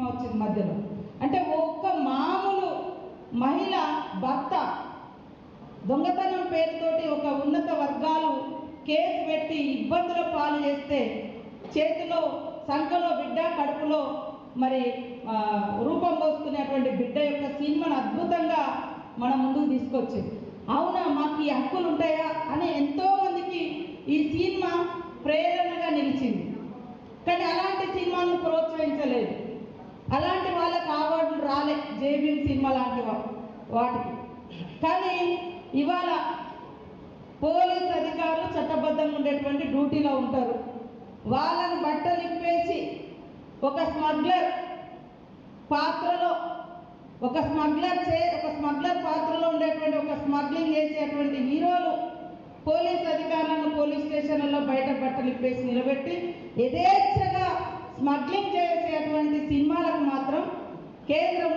Cinema వచ్చింది మధ్యలో. అంటే ఒక్క మామూలు మహిళ భర్త దొంగతనం పేరుతోటి ఒక ఉన్నత వర్గాలు కేసు పెట్టి ఇబ్బందుల పాలు చేస్తే చేతిలో సంఖలో బిడ్డ కడుపులో మరి రూపం పోసుకునేటువంటి బిడ్డ యొక్క సినిమాను అద్భుతంగా మన ముందుకు తీసుకొచ్చింది. అవునా? మాకు ఈ హక్కులు ఉంటాయా? అని ఎంతోమందికి ఈ సినిమా ప్రేరణ జేబీఎం సినిమా లాంటి వాటికి. కానీ ఇవాళ పోలీస్ అధికారులు చట్టబద్ధంగా ఉండేటువంటి డ్యూటీలో ఉంటారు. వాళ్ళని బట్టలు ఇప్పేసి ఒక స్మగ్లర్ పాత్రలో ఒక స్మగ్లర్ చే ఒక స్మగ్లర్ పాత్రలో ఉండేటువంటి ఒక స్మగ్లింగ్ చేసేటువంటి హీరోలు పోలీస్ అధికారులను పోలీస్ స్టేషన్లలో బయట బట్టలు ఇప్పేసి నిలబెట్టి యథేచ్ఛగా స్మగ్లింగ్ చేసేటువంటి సినిమాలకు మాత్రం కేంద్రం